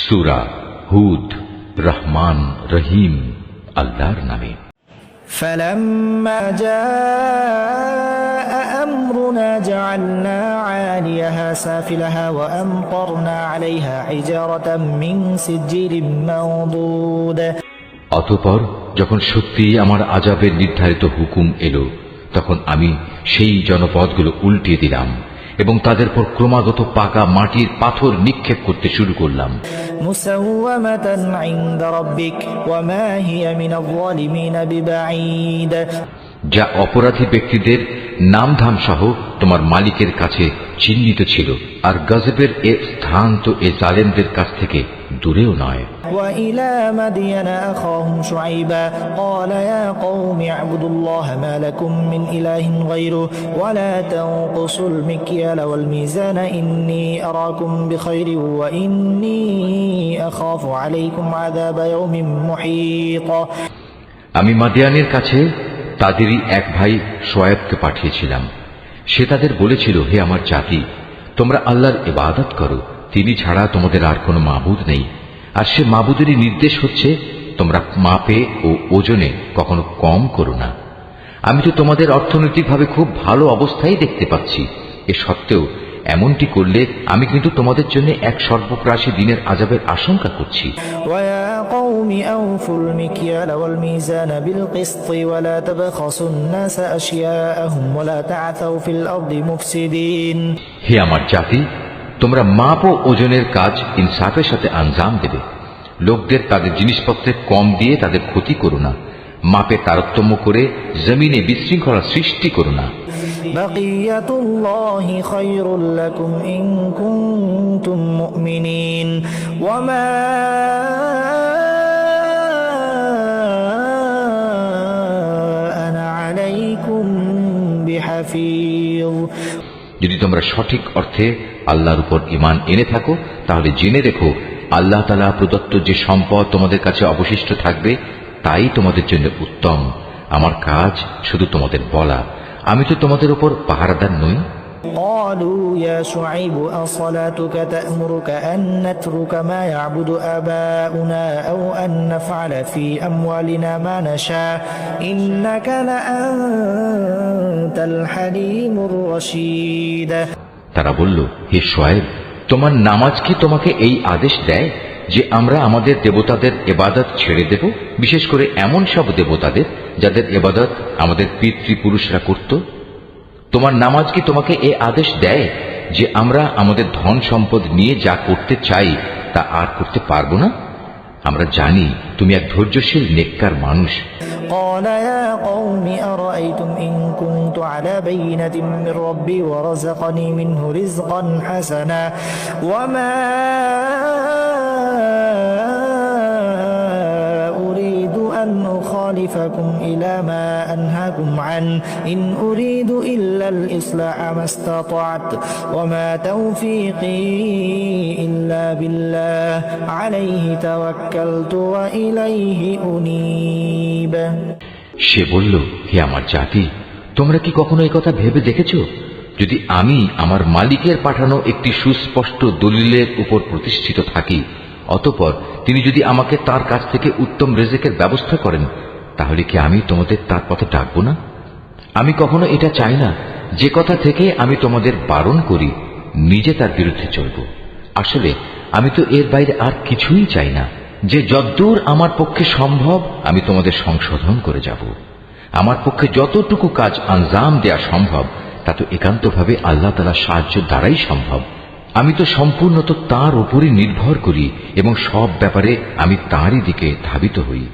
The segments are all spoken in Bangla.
সুরা হুদ রহমান রহিম আল্লাহর নামে فلما جاء أمرنا جعلنا عاليها سافلها وأمطرنا عليها حجارة من سجيل منضود অতপর যখন সত্যি আমার আজাবের নির্ধারিত হুকুম এলো তখন আমি সেই জনপদগুলো উল্টিয়ে দিলাম এবং তাদের পর ক্রমাগত পাকা মাটির পাথর নিক্ষেপ করতে শুরু করলাম। যা অপরাধী ব্যক্তিদের নামধাম সহ তোমার মালিকের কাছে চিহ্নিত ছিল আর গজবের এ স্থান তো এ জালেমদের কাছ থেকে দূরেও নয়। وإلى مدين أخاهم شعيبا قال يا قوم اعبدوا الله ما لكم من إله غيره ولا تنقصوا المكيال والميزان إني أراكم بخير وإني أخاف عليكم عذاب يوم محيط আমি মাদিয়ানের কাছে তাদেরই এক ভাই সোয়েবকে পাঠিয়েছিলাম সে তাদের বলেছিল হে আমার জাতি তোমরা আল্লাহর ইবাদত করো তিনি ছাড়া তোমাদের আর কোনো মাবুদ নেই আর সে মাবুদেরই নির্দেশ হচ্ছে তোমরা মাপে ও ওজনে কখনো কম করো না। আমি তো তোমাদের অর্থনৈতিকভাবে খুব ভালো অবস্থায় দেখতে পাচ্ছি। এ সত্ত্বেও এমনটি করলে আমি কিন্তু তোমাদের জন্য এক সর্বপ্রাসী দিনের আজাবের আশঙ্কা করছি। হে আমার জাতি তোমরা মাপ ও ওজনের কাজ ইনসাফের সাথে আঞ্জাম দেবে। লোকদের তাদের জিনিসপত্রে কম দিয়ে তাদের ক্ষতি করো না। মাপে তারতম্য করে জমিনে বিশৃঙ্খলা সৃষ্টি করো না। বাকিয়াতুল্লাহি খায়রুল লাকুম ইন কুনতুম মুমিনিন। ওয়া মা আনা আলাইকুম বিহাফিয যদি তোমরা সঠিক অর্থে আল্লাহর উপর ইমান এনে থাকো, তাহলে জেনে রেখো, আল্লাহ তালা প্রদত্ত যে সম্পদ তোমাদের কাছে অবশিষ্ট থাকবে, তাই তোমাদের জন্য উত্তম। আমার কাজ শুধু তোমাদের বলা। আমি তো তোমাদের উপর পাহারাদার নই। قالوا يا شعيب أصلاتك تأمرك أن نترك ما يعبد آباؤنا أو أن نفعل في أموالنا ما نشاء إنك لأنت الحليم الرشيد তারা বলল হে সোয়েব তোমার নামাজ কি তোমাকে এই আদেশ দেয় যে আমরা আমাদের দেবতাদের এবাদত ছেড়ে দেব বিশেষ করে এমন সব দেবতাদের যাদের এবাদত আমাদের পিতৃপুরুষরা করত তোমার নামাজ কি তোমাকে এ আদেশ দেয় যে আমরা আমাদের ধন সম্পদ নিয়ে যা করতে চাই তা আর করতে পারবো না আমরা জানি তুমি এক ধৈর্যশীল নেককার মানুষ قال يا قوم أرأيتم إن كنت على بينة من ربي ورزقني منه رزقا حسنا وما أخالفكم إلى ما أنهاكم عنه إن أريد إلا الإصلاح ما استطعت وما توفيقي إلا بالله عليه توكلت وإليه أنيب সে বলল হে আমার জাতি তোমরা কি কখনো এই কথা ভেবে দেখেছ যদি আমি আমার মালিকের পাঠানো একটি সুস্পষ্ট দলিলের উপর প্রতিষ্ঠিত থাকি অতপর তিনি যদি আমাকে তার কাছ থেকে উত্তম রেজেকের ব্যবস্থা করেন তাহলে কি আমি তোমাদের তার পথে ডাকবো না? আমি কখনো এটা চাই না। যে কথা থেকে আমি তোমাদের বারণ করি, নিজে তার বিরুদ্ধে চলব। আসলে আমি তো এর বাইরে আর কিছুই চাই না। যে যদ্দূর আমার পক্ষে সম্ভব, আমি তোমাদের সংশোধন করে যাব। আমার পক্ষে যতটুকু কাজ আঞ্জাম দেয়া সম্ভব, তা তো একান্তভাবে আল্লাহ তালা সাহায্য দ্বারাই সম্ভব। আমি তো সম্পূর্ণত তার উপরই নির্ভর করি এবং সব ব্যাপারে আমি তাঁরই দিকে ধাবিত হই।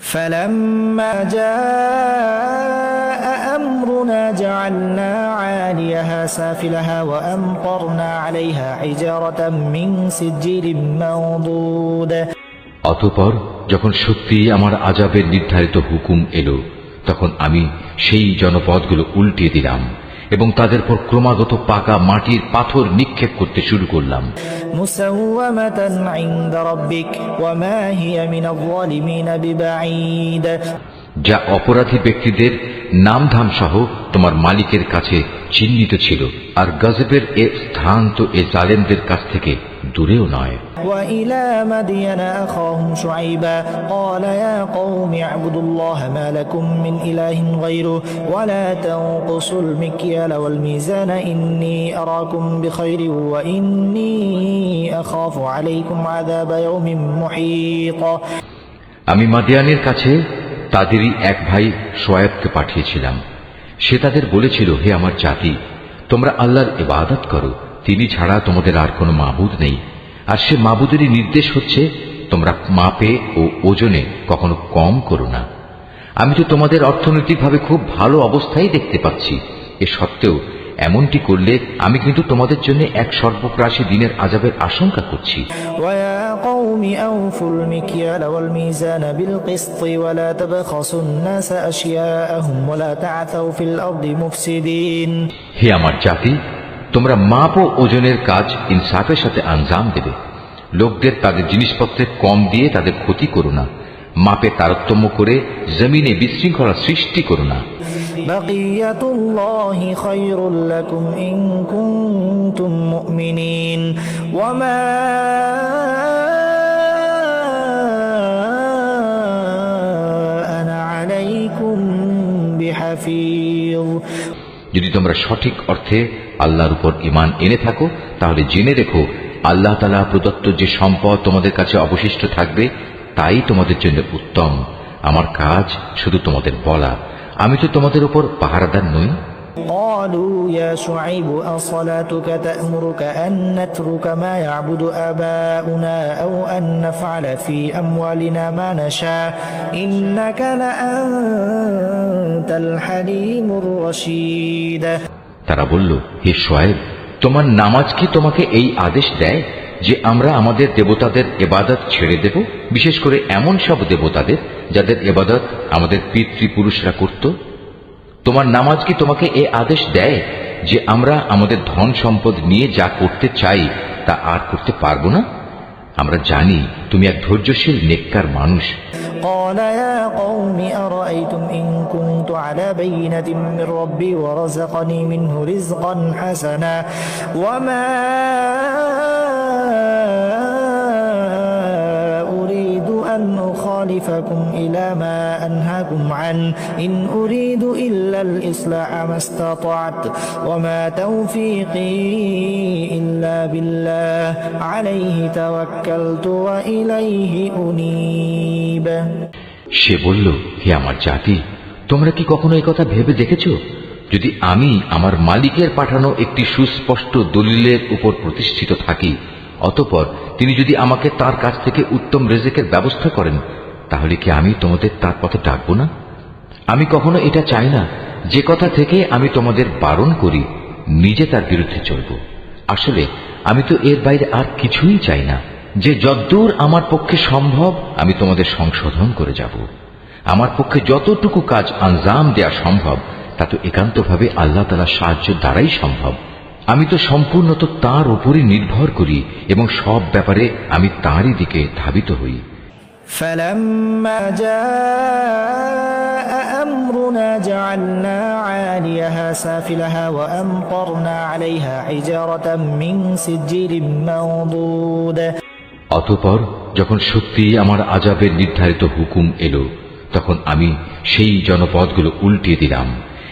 فلما جاء أمرنا جعلنا عاليها سافلها وأمطرنا عليها حجارة من سجيل منضود অতপর যখন সত্যি আমার আজাবের নির্ধারিত হুকুম এলো তখন আমি সেই জনপদগুলো উল্টিয়ে দিলাম এবং তাদের পর ক্রমাগত পাকা মাটির পাথর নিক্ষেপ করতে শুরু করলাম। যা অপরাধী ব্যক্তিদের নামধাম সহ তোমার মালিকের কাছে চিহ্নিত ছিল আর গজবের এ স্থান তো এ জালেমদের কাছ থেকে। দূরেও নয় وإلى مدين أخاهم شعيبا قال يا قوم اعبدوا الله ما لكم من إله غيره ولا تنقصوا المكيال والميزان إني أراكم بخير وإني أخاف عليكم عذاب يوم محيط আমি মাদিয়ানের কাছে তাদেরই এক ভাই সোয়েবকে পাঠিয়েছিলাম সে তাদের বলেছিল হে আমার জাতি তোমরা আল্লাহর ইবাদত করো তিনি ছাড়া তোমাদের আর কোনো মাবুদ নেই। আর সে মাবুদেরই নির্দেশ হচ্ছে তোমরা মাপে ও ওজনে কখনো কম করো না। আমি তো তোমাদের অর্থনৈতিকভাবে খুব ভালো অবস্থায় দেখতে পাচ্ছি। এ সত্ত্বেও এমনটি করলে আমি কিন্তু তোমাদের জন্য এক সর্বপ্রাসী দিনের আজাবের আশঙ্কা করছি। হে আমার জাতি তোমরা মাপ ও ওজনের কাজ ইনসাফের সাথে আঞ্জাম দেবে। লোকদের তাদের জিনিসপত্রে কম দিয়ে তাদের ক্ষতি করো না। মাপে তারতম্য করে জমিনে বিশৃঙ্খলা সৃষ্টি করো না। বাকিয়াতুল্লাহি খায়রুল লাকুম ইন কুনতুম মুমিনিন। ওয়া মা আনা আলাইকুম বিহাফিয যদি তোমরা সঠিক অর্থে আল্লাহর উপর ইমান এনে থাকো, তাহলে জেনে রেখো, আল্লাহ তালা প্রদত্ত যে সম্পদ তোমাদের কাছে অবশিষ্ট থাকবে, তাই তোমাদের জন্য উত্তম। আমার কাজ শুধু তোমাদের বলা। আমি তো তোমাদের উপর পাহারাদার নই। قالوا يا شعيب أصلاتك تأمرك أن نترك ما يعبد آباؤنا أو أن نفعل في أموالنا ما نشاء إنك لأنت الحليم الرشيد তারা বলল হে শোয়েব তোমার নামাজ কি তোমাকে এই আদেশ দেয় যে আমরা আমাদের দেবতাদের এবাদত ছেড়ে দেব বিশেষ করে এমন সব দেবতাদের যাদের এবাদত আমাদের পিতৃপুরুষরা করত তোমার নামাজ কি তোমাকে এ আদেশ দেয় যে আমরা আমাদের ধন সম্পদ নিয়ে যা করতে চাই তা আর করতে পারবো না আমরা জানি তুমি এক ধৈর্যশীল নেককার মানুষ قال يا قوم أرأيتم إن كنت على بينة من ربي ورزقني منه رزقا حسنا وما أخالفكم إلى ما أنهاكم عنه إن أريد إلا الإصلاح ما استطعت وما توفيقي إلا بالله عليه توكلت وإليه أنيب সে বলল হে আমার জাতি তোমরা কি কখনো এই কথা ভেবে দেখেছ যদি আমি আমার মালিকের পাঠানো একটি সুস্পষ্ট দলিলের উপর প্রতিষ্ঠিত থাকি অতপর তিনি যদি আমাকে তার কাছ থেকে উত্তম রেজেকের ব্যবস্থা করেন তাহলে কি আমি তোমাদের তার পথে ডাকবো না? আমি কখনো এটা চাই না। যে কথা থেকে আমি তোমাদের বারণ করি, নিজে তার বিরুদ্ধে চলব। আসলে, আমি তো এর বাইরে আর কিছুই চাই না। যে যদ্দূর আমার পক্ষে সম্ভব, আমি তোমাদের সংশোধন করে যাব। আমার পক্ষে যতটুকু কাজ আঞ্জাম দেয়া সম্ভব, তা তো একান্তভাবে আল্লাহ তালা সাহায্য দ্বারাই সম্ভব। আমি তো সম্পূর্ণত তার উপরই নির্ভর করি এবং সব ব্যাপারে আমি তাঁরই দিকে ধাবিত হই। فلما جاء أمرنا جعلنا عاليها سافلها وأمطرنا عليها حجارة من سجيل منضود অতপর যখন সত্যি আমার আজাবের নির্ধারিত হুকুম এলো তখন আমি সেই জনপদগুলো উল্টিয়ে দিলাম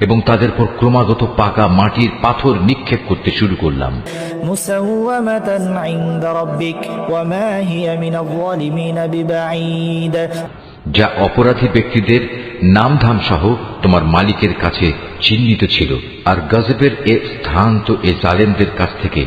এবং তাদের উপর ক্রমাগত পাকা মাটির পাথর নিক্ষেপ করতে শুরু করলাম। যা অপরাধী ব্যক্তিদের নামধাম সহ তোমার মালিকের কাছে চিহ্নিত ছিল আর গজবের এ স্থান তো এ জালেমদের কাছ থেকে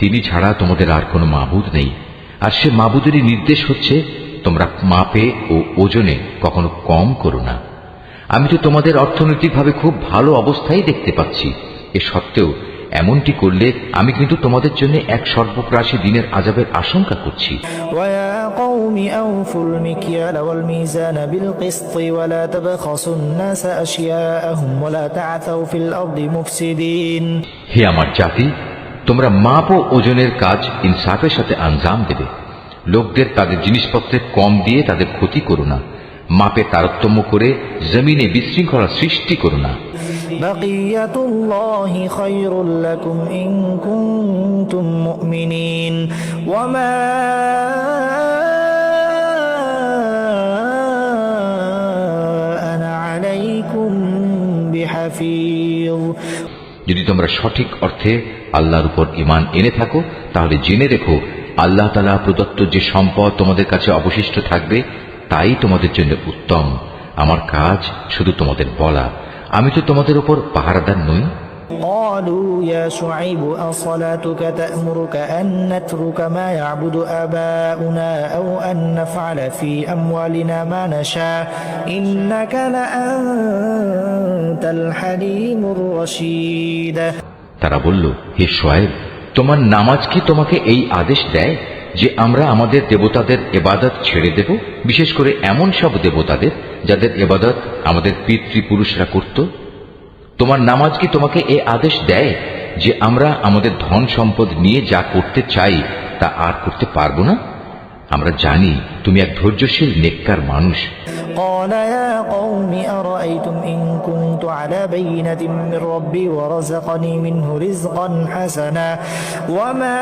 তিনি ছাড়া তোমাদের আর কোনো মাবুদ নেই। আর সে মাবুদেরই নির্দেশ হচ্ছে তোমরা মাপে ও ওজনে কখনো কম করো না। আমি তো তোমাদের অর্থনৈতিকভাবে খুব ভালো অবস্থায় দেখতে পাচ্ছি। এ সত্ত্বেও এমনটি করলে আমি কিন্তু তোমাদের জন্য এক সর্বগ্রাসী দিনের আজাবের আশঙ্কা করছি। হে আমার জাতি তোমরা মাপ ও ওজনের কাজ ইনসাফের সাথে আঞ্জাম দেবে। লোকদের তাদের জিনিসপত্রে কম দিয়ে তাদের ক্ষতি করো না। মাপে তারতম্য করে জমিনে বিশৃঙ্খলা সৃষ্টি করো না। বাকিয়াতুল্লাহি খায়রুল লাকুম ইন কুনতুম মুমিনিন। ওয়া মা আনা আলাইকুম বিহাফিজ। যদি তোমরা সঠিক অর্থে আল্লাহর উপর ইমান এনে থাকো, তাহলে জেনে রেখো, আল্লাহ তালা প্রদত্ত যে সম্পদ তোমাদের কাছে অবশিষ্ট থাকবে, তাই তোমাদের জন্য উত্তম। আমার কাজ শুধু তোমাদের বলা। আমি তো তোমাদের উপর পাহারাদার নই। قالوا يا شعيب أصلاتك تأمرك أن نترك ما يعبد آباؤنا أو أن نفعل في أموالنا ما نشاء إنك لأنت الحليم الرشيد তারা বলল হে সোয়েব তোমার নামাজ কি তোমাকে এই আদেশ দেয় যে আমরা আমাদের দেবতাদের এবাদত ছেড়ে দেব বিশেষ করে এমন সব দেবতাদের যাদের এবাদত আমাদের পিতৃপুরুষরা করত তোমার নামাজ কি তোমাকে এ আদেশ দেয় যে আমরা আমাদের ধন সম্পদ নিয়ে যা করতে চাই তা আর করতে পারবো না আমরা জানি তুমি এক ধৈর্যশীল নেককার মানুষ قال يا قوم أرأيتم إن كنت على بينة من ربي ورزقني منه رزقا حسنا وما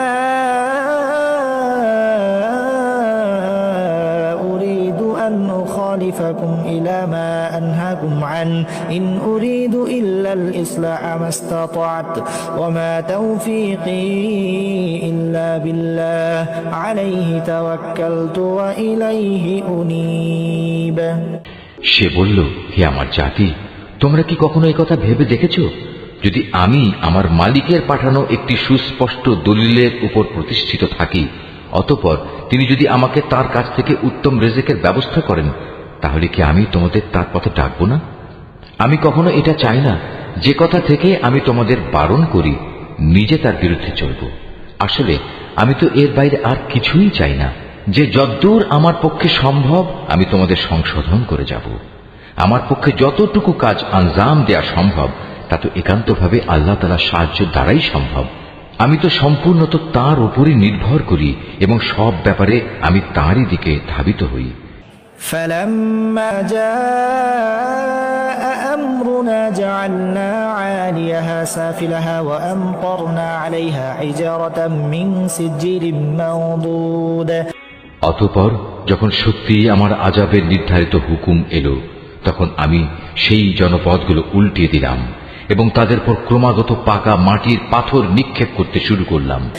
أخالفكم إلى ما أنهاكم عنه إن أريد إلا الإصلاح ما استطعت وما توفيقي إلا بالله عليه توكلت وإليه أنيب সে বলল হে আমার জাতি তোমরা কি কখনো এই কথা ভেবে দেখেছ যদি আমি আমার মালিকের পাঠানো একটি সুস্পষ্ট দলিলের উপর প্রতিষ্ঠিত থাকি অতপর তিনি যদি আমাকে তার কাছ থেকে উত্তম রেজেকের ব্যবস্থা করেন তাহলে কি আমি তোমাদের তার পথে ডাকবো না? আমি কখনো এটা চাই না। যে কথা থেকে আমি তোমাদের বারণ করি, নিজে তার বিরুদ্ধে চলব। আসলে আমি তো এর বাইরে আর কিছুই চাই না। যে যদ্দূর আমার পক্ষে সম্ভব, আমি তোমাদের সংশোধন করে যাব। আমার পক্ষে যতটুকু কাজ আঞ্জাম দেয়া সম্ভব, তা তো একান্তভাবে আল্লাহ তালা সাহায্য দ্বারাই সম্ভব। আমি তো সম্পূর্ণত তার উপরই নির্ভর করি এবং সব ব্যাপারে আমি তাঁরই দিকে ধাবিত হই। فلما جاء أمرنا جعلنا عاليها سافلها وأمطرنا عليها حجارة من سجيل منضود অতপর যখন সত্যি আমার আজাবের নির্ধারিত হুকুম এলো তখন আমি সেই জনপদগুলো উল্টিয়ে দিলাম এবং তাদের পর ক্রমাগত পাকা মাটির পাথর নিক্ষেপ করতে শুরু করলাম।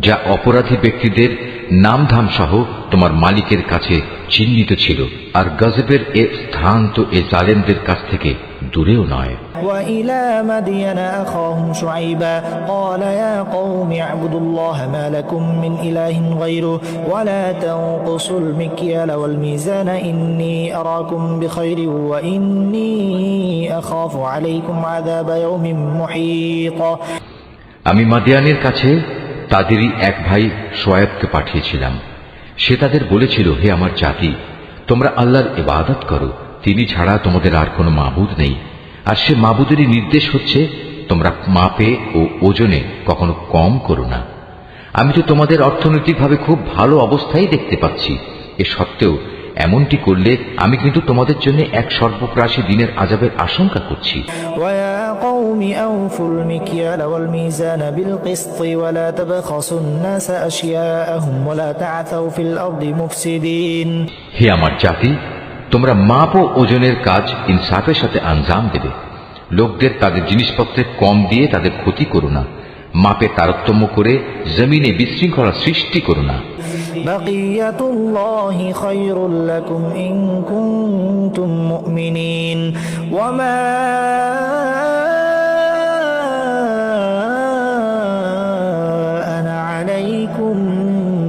যা অপরাধী ব্যক্তিদের নামধাম সহ তোমার মালিকের কাছে চিহ্নিত ছিল আর গজবের এ স্থান তো এ জালেমদের কাছ থেকে দূরেও নয়। وإلى مدين أخاهم شعيبا قال يا قوم اعبدوا الله ما لكم من إله غيره ولا تنقصوا المكيال والميزان إني أراكم بخير وإني أخاف عليكم عذاب يوم محيط আমি মাদিয়ানের কাছে তাদেরই এক ভাই সোয়েবকে পাঠিয়েছিলাম সে তাদের বলেছিল হে আমার জাতি তোমরা আল্লাহর ইবাদত করো তিনি ছাড়া তোমাদের আর কোনো মাবুদ নেই আর সে মাবুদেরই নির্দেশ হচ্ছে তোমরা মাপে ও ওজনে কখনো কম করো না। আমি তো তোমাদের অর্থনৈতিকভাবে খুব ভালো অবস্থায় দেখতে পাচ্ছি। এ সত্ত্বেও এমনটি করলে আমি কিন্তু তোমাদের জন্য এক সর্বপ্রাশী দিনের আজাবের আশঙ্কা করছি। হে আমার জাতি তোমরা মাপ ও ওজনের কাজ ইনসাফের সাথে আঞ্জাম দেবে। লোকদের তাদের জিনিসপত্রে কম দিয়ে তাদের ক্ষতি করো না। মাপে তারতম্য করে জমিনে বিশৃঙ্খলা সৃষ্টি করো না। বাকিয়াতুল্লাহি খায়রুল লাকুম ইন কুনতুম মুমিনিন। ওয়া মা আনা আলাইকুম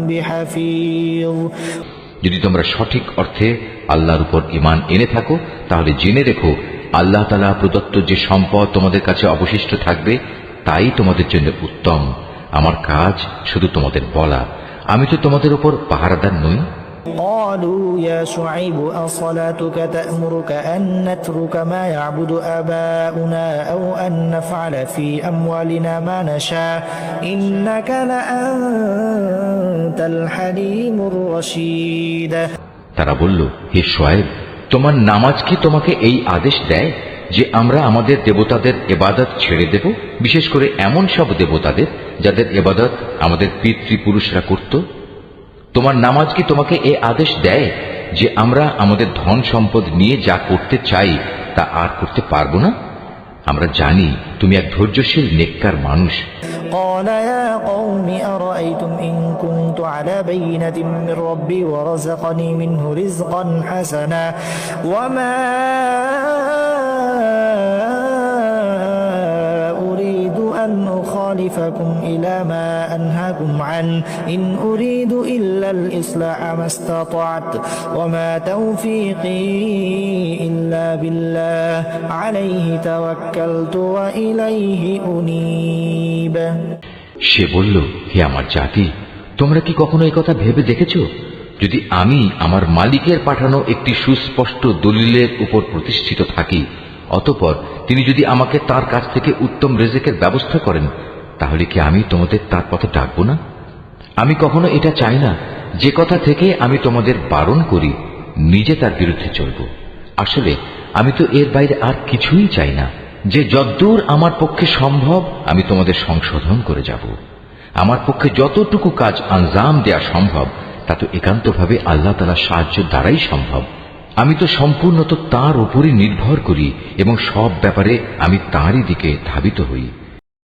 বিহাফিয যদি তোমরা সঠিক অর্থে আল্লাহর উপর ইমান এনে থাকো তাহলে জেনে রেখো আল্লাহ তালা প্রদত্ত যে সম্পদ তোমাদের কাছে অবশিষ্ট থাকবে তাই তোমাদের জন্য উত্তম আমার কাজ শুধু তোমাদের বলা আমি তো তোমাদের উপর পাহারাদার নই قالوا يا شعيب أصلاتك تأمرك أن نترك ما يعبد آباؤنا أو أن نفعل في أموالنا ما نشاء إنك لأنت الحليم الرشيد তারা বলল, হে সোয়েব তোমার নামাজ কি তোমাকে এই আদেশ দেয় যে আমরা আমাদের দেবতাদের এবাদত ছেড়ে দেব? বিশেষ করে এমন সব দেবতাদের যাদের এবাদত আমাদের পিতৃপুরুষরা করত? তোমার নামাজ কি তোমাকে এ আদেশ দেয় যে আমরা আমাদের ধন সম্পদ নিয়ে যা করতে চাই তা আর করতে পারব না? আমরা জানি তুমি এক ধৈর্যশীল নেককার মানুষ قال يا قوم أرأيتم إن كنت على بينة من ربي ورزقني منه رزقا حسنا وما أخالفكم إلى ما أنهاكم عنه إن أريد إلا الإصلاح ما استطعت وما توفيقي إلا بالله عليه توكلت وإليه أنيب সে বলল হে আমার জাতি তোমরা কি কখনো এই কথা ভেবে দেখেছো যদি আমি আমার মালিকের পাঠানো একটি সুস্পষ্ট দলিলের উপর প্রতিষ্ঠিত থাকি অতপর তিনি যদি আমাকে তার কাছ থেকে উত্তম রেজেকের ব্যবস্থা করেন তাহলে কি আমি তোমাদের তার পথে ডাকবো না? আমি কখনো এটা চাই না। যে কথা থেকে আমি তোমাদের বারণ করি, নিজে তার বিরুদ্ধে চলব। আসলে আমি তো এর বাইরে আর কিছুই চাই না। যে যদ্দূর আমার পক্ষে সম্ভব, আমি তোমাদের সংশোধন করে যাব। আমার পক্ষে যতটুকু কাজ আঞ্জাম দেয়া সম্ভব, তা তো একান্তভাবে আল্লাহ তালা সাহায্য দ্বারাই সম্ভব। আমি তো সম্পূর্ণত তার উপরই নির্ভর করি এবং সব ব্যাপারে আমি তাঁরই দিকে ধাবিত হই।